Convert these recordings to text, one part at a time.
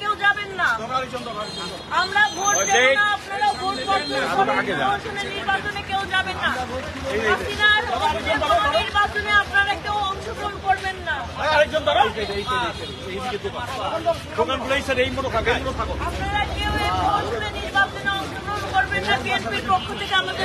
কেউ যাবেন না নির্বাচনে কেউ যাবেন না নির্বাচনে আপনারা কেউ অংশগ্রহণ করবেন না করবেন না বিএনপির পক্ষ থেকে আমাদের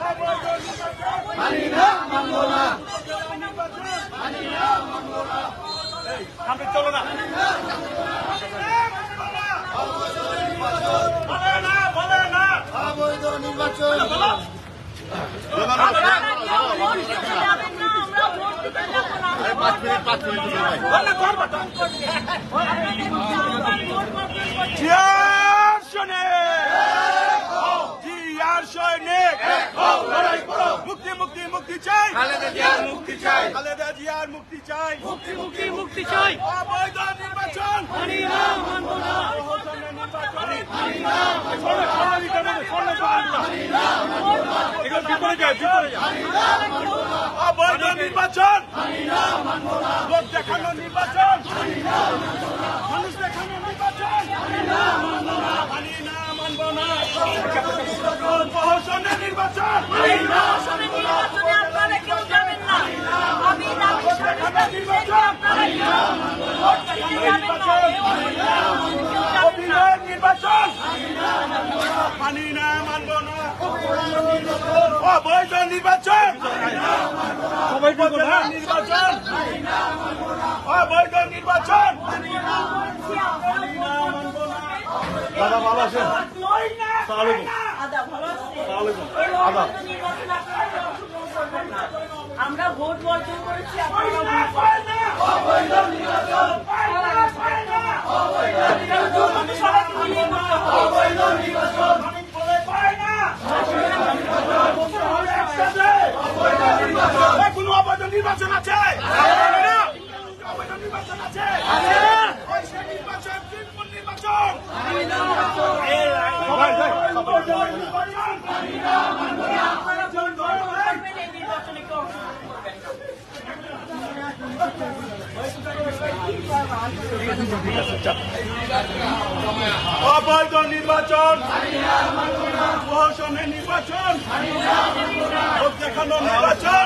সামনে চলো না অবৈধ নির্বাচন পাঁচ সৈনিক চাই। খালেদা জিয়ার মুক্তি চাই। মুক্তি মুক্তি মুক্তি চাই। অবৈধ নির্বাচন। মানি না মানব না। মানি না অবৈধ নির্বাচন। লোক দেখানো নির্বাচন। মানুষ দেখানো নির্বাচন। মানি না মানব না। নির্বাচন নির্বাচন পানি না মানব না অবৈধ নির্বাচন নির্বাচন অবৈধ নির্বাচন দাদা ভালো আছেন আদা ভালো আছেন আদা আমরা ভোট বর্জন করেছি আপনারা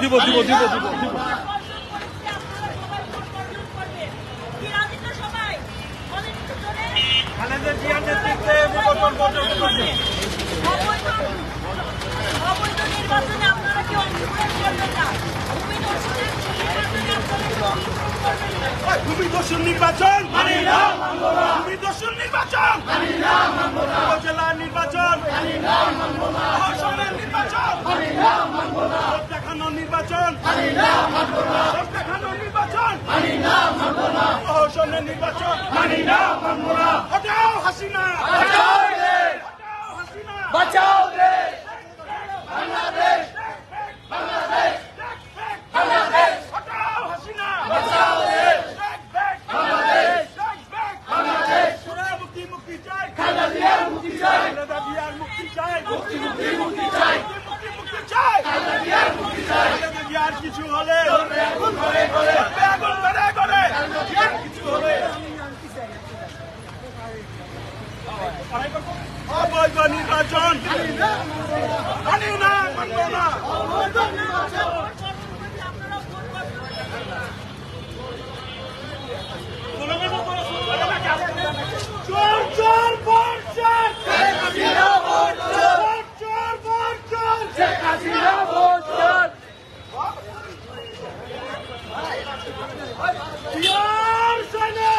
দিব দিব দিব দিব দিব। খালেদা জিয়ার নেতৃত্বে মুসলমান বর্জন করছে অবৈধ নির্বাচনে আপনারা কেউ অংশগ্রহণ করবেন নির্বাচন। হটাও হাসিনা বাঁচাও রে বাংলাদেশ বাংলাদেশ বাংলাদেশ হটাও হাসিনা বাঁচাও রে বাংলাদেশ বাংলাদেশ মুক্তি মুক্তি চাই খালেদা জিয়ার মুক্তি চাই খালেদা জিয়ার মুক্তি চাই মুক্তি মুক্তি মুক্তি চাই মুক্তি মুক্তি চাই খালেদা জিয়ার মুক্তি চাই খালেদা জিয়ার কিছু হলে ধরবে আগুন করে করে ধরবে আগুন করে করে খালেদা জিয়ার কিছু হলে অবৈধ নির্বাচন মানি না মানব না অবৈধ নির্বাচন আপনারা ভোট করবেন চোর চোর ভোট চোর শেখ হাসিনা ভোট চোর চোর ভোট চোর শেখ হাসিনা ভোট চোর ইয়ার সনে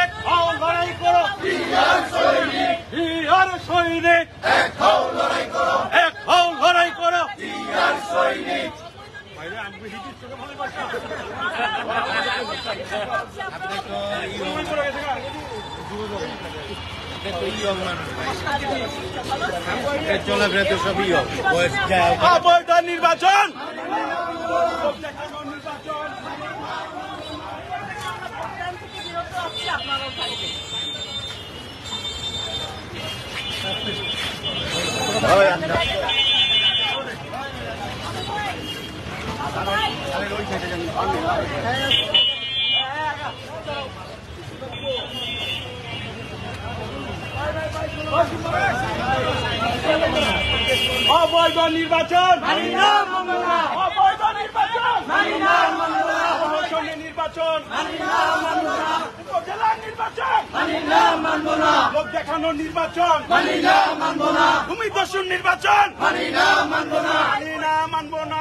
এক হও লড়াই করো ইয়ার সৈনিক ইয়ার সৈনিক। এক হও লড়াই করো। এক হও লড়াই করো সৈনিক চলাফেরা তো সবই নির্বাচন ভোটদান থেকে বিরত আছি আপনারাও থাকবেন অবৈধ নির্বাচন! নির্বাচন! নির্বাচন মানি না মানব না উপজেলার নির্বাচন মানি না মানব না। লোক দেখানোর নির্বাচন। মানি না মানব না। ভূমি দস্যুর নির্বাচন মানি না। মানব না। মানি না মানব না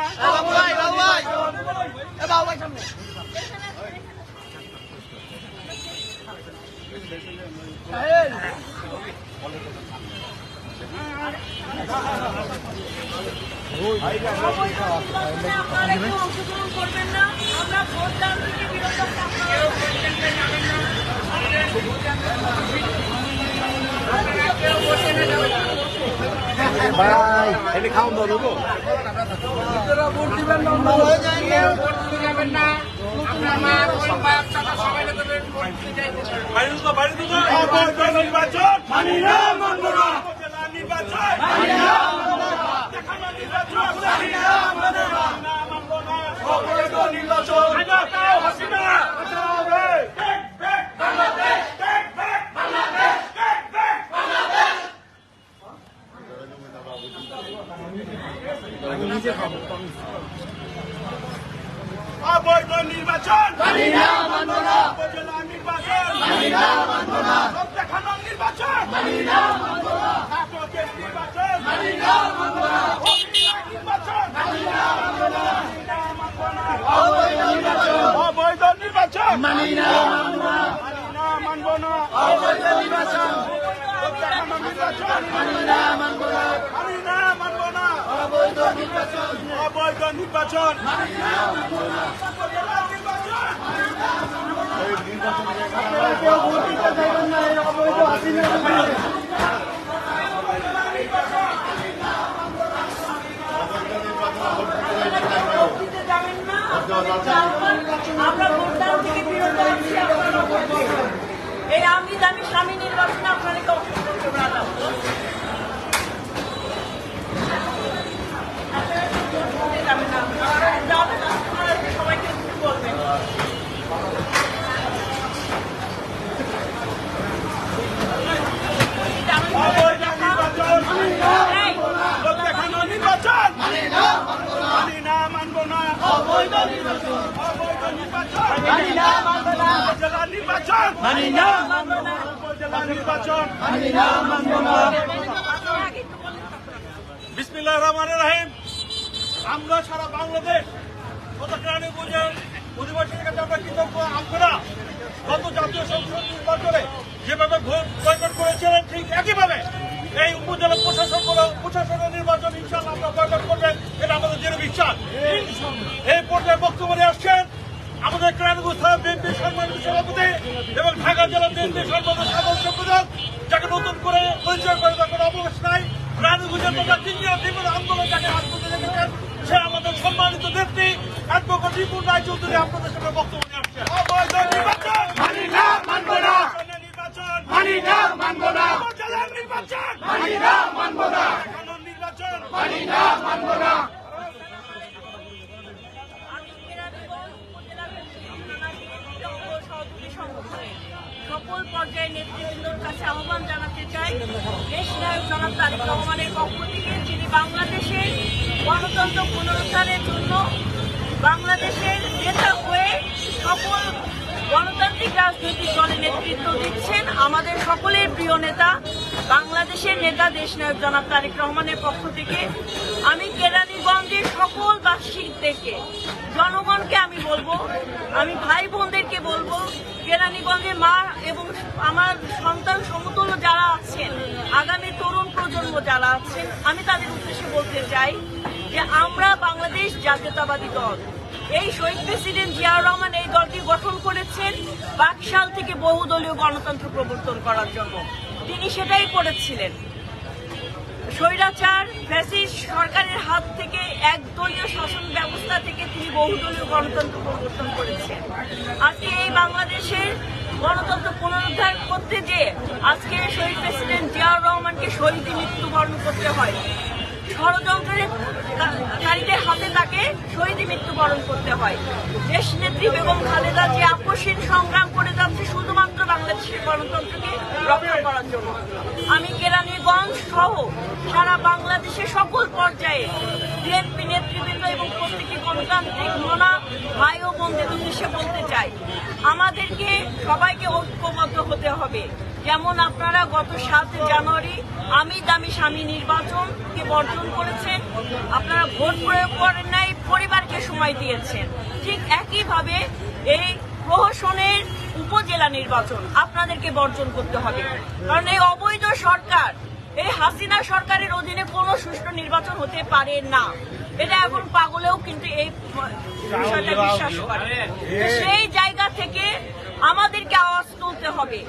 যাবেন না নির্বাচন মানব না উপজেলা নির্বাচন মানি না মানব না দেখানোর নির্বাচন মানি না মানব না মানব না অবৈধ নির্বাচন বাঁচাও হাসিনা বাঁচাও রে take back Bangladesh take back Bangladesh take back Bangladesh অবৈধ নির্বাচন মানি না মানব না উপজেলা নির্বাচন মানি না মানব না লোক নির্বাচন মানি না মানব না নাটকের নির্বাচন মানি না মানব না নির্বাচন মানি না মানব না অবৈধ নির্বাচন অবৈধ নির্বাচন মানি না মানব না মানি না মানব না অবৈধ নির্বাচন নির্বাচন মানি না মানব না মানি না মানব না অবৈধ নির্বাচন অবৈধ নির্বাচন মানি না মানব না উপজেলা নির্বাচন দিতে যাবেন না আমরা ভোটদান থেকে বিরত আছি আপনারা এই আমি দামি স্বামী নির্বাচনে আপনারা কেউ অংশগ্রহণ করবেন না আপনারা ভোট দিতে যাবেন না যাবেন না আপনারা সবাইকে বলবেন নির্বাচন মানি না মানব না উপজেলা নির্বাচন আগে একটু বলেন তো। বিসমিল্লাহ রহমান রাহিম। আমরা সারা বাংলাদেশ গত প্রাণী বুঝে অধিবাসীর কাছে আমরা কৃতজ্ঞ। আমরা গত জাতীয় সংসদ নির্বাচনে যেভাবে ভোট বয়কট করেছিলেন, ঠিক একইভাবে এই উপজেলা প্রশাসন প্রশাসনের নির্বাচন ইনশাল্লাহ আমরা বয়কট করবেন। এটা আমাদের দৃঢ় বিশ্বাস। এই পর্যায়ে বক্তব্য আসছেন আমাদের ক্রাণগঞ্জ থানা বিএনপি সম্মানিত সভাপতি এবং ঢাকা জেলা বিএনপি সর্বদা সাধারণ সম্পাদক, যাকে নতুন করে পরিচয় করে তার কোনো অবকাশ নাই। রানুগুজের তথা তিনজন জীবন আন্দোলন যাকে হাত দেখেছেন সে আমাদের সম্মানিত ব্যক্তি অ্যাডভোকেট রিপুর রায় চৌধুরী আপনাদের সামনে বক্তব্য নিয়ে আসছে অবৈধ নির্বাচন! না মানব না! নির্বাচন মানি না মানব না উপজেলার নির্বাচন মানি না মানব না নির্বাচন মানি না মানব না আমি কেরানীগঞ্জ উপজেলা থানা বিএনপির অঙ্গ সহযোগী সংগঠনের সকল পর্যায়ের নেতৃবৃন্দর কাছে আহ্বান জানাতে চাই দেশ নায়ক থেকে জন্য বাংলাদেশের নেতা হয়ে সকল গণতান্ত্রিক নেতৃত্ব দিচ্ছেন আমাদের সকলের প্রিয় নেতা, বাংলাদেশের নেতা দেশনায়ক জনাব তারেক রহমানের পক্ষ থেকে। আমি কেরানীগঞ্জের সকল বাসিকদেরকে জনগণকে আমি বলব, আমি ভাই কেরানীগঞ্জে মা এবং আমার সন্তান সমতুল্য যারা আছেন, আগামী তরুণ প্রজন্ম যারা আছেন, আমি তাদের উদ্দেশ্যে বলতে চাই যে আমরা বাংলাদেশ জাতীয়তাবাদী দল। এই শহীদ প্রেসিডেন্ট জিয়াউর রহমান এই দলটি গঠন করেছেন বাকশাল থেকে বহুদলীয় গণতন্ত্র প্রবর্তন করার জন্য। তিনি সেটাই করেছিলেন। স্বৈরাচার, ফ্যাসিস্ট সরকারের হাত থেকে একদলীয় শাসন ব্যবস্থা থেকে তিনি বহুদলীয় গণতন্ত্র প্রবর্তন করেছেন। আজকে এই বাংলাদেশের গণতন্ত্র পুনরুদ্ধার করতে যে আজকে শহীদ প্রেসিডেন্ট জিয়াউর রহমানকে শহীদী মৃত্যুবরণ করতে হয়। ষড়যন্ত্রের কারীদের হাতে তাকে শহীদী মৃত্যুবরণ করতে হয়। দেশ নেত্রী বেগম খালেদা যে আপসীন সংগ্রাম করে যাচ্ছে শুধুমাত্র বাংলাদেশের গণতন্ত্রকে রক্ষা করার জন্য। আমি কেরানীগঞ্জ সহ সারা বাংলাদেশের সকল পর্যায়ে বিএনপি নেতৃবৃন্দ এবং প্রত্যেকটি গণতান্ত্রিক মনা ভাই ও বোনদের উদ্দেশ্যে বলতে চাই, আমাদেরকে সবাইকে ঐক্যবদ্ধ হতে হবে। যেমন আপনারা গত সাত জানুয়ারি আমি দামি স্বামী নির্বাচনকে বর্জন করেছেন, আপনারা ভোট প্রয়োগ করেন নাই, পরিবারকে সময় দিয়েছেন। ঠিক একইভাবে এই প্রহসনের উপজেলা নির্বাচন আপনাদেরকে বর্জন করতে হবে। কারণ এই অবৈধ সরকার, এই হাসিনা সরকারের অধীনে কোনো সুষ্ঠু নির্বাচন হতে পারে না। এটা এখন পাগলেও কিন্তু এই বিষয়টা বিশ্বাস করে। সেই জায়গা থেকে আমাদেরকে আওয়াজ তুলতে হবে।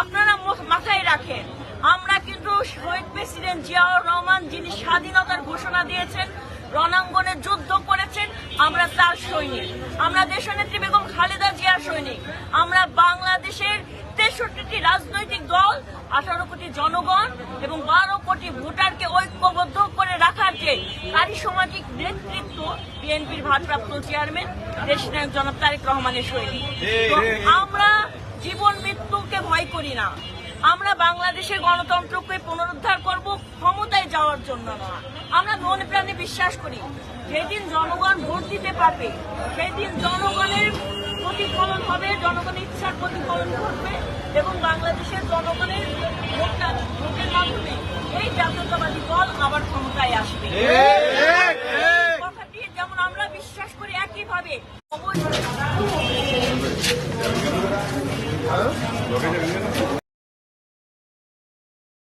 আপনারা মাথায় রাখেন, আমরা কিন্তু শহীদ প্রেসিডেন্ট জিয়াউর রহমান যিনি স্বাধীনতার ঘোষণা দিয়েছেন রণাঙ্গনে যুদ্ধ করেছেন আমরা তার সৈনিক। আমরা দেশনেত্রী বেগম খালেদা জিয়ার সৈনিক। আমরা বাংলাদেশের তেষট্টিটি রাজনৈতিক দল আঠারো কোটি জনগণ এবং বারো কোটি ভোটারকে ঐক্যবদ্ধ করে রাখার যে নারী সামাজিক নেতৃত্ব বিএনপির ভারপ্রাপ্ত চেয়ারম্যান দেশনায়ক জনাব তারেক রহমানের সৈনিক। আমরা জীবন মৃত্যুকে ভয় করি না। আমরা বাংলাদেশের গণতন্ত্রকে পুনরুদ্ধার করব ক্ষমতায় যাওয়ার জন্য না। আমরা মনে প্রাণে বিশ্বাস করি। যেদিন জনগণ ভোট দিতে পারবে সেদিন জনগণের প্রতিফলন হবে জনগণের ইচ্ছার প্রতিফলন ঘটবে এবং বাংলাদেশের জনগণের ভোটটা ভোটের মাধ্যমে এই জাতীয়তাবাদী দল আবার ক্ষমতায় আসবে। কথাটি যেমন আমরা বিশ্বাস করি একইভাবে অবশ্যই।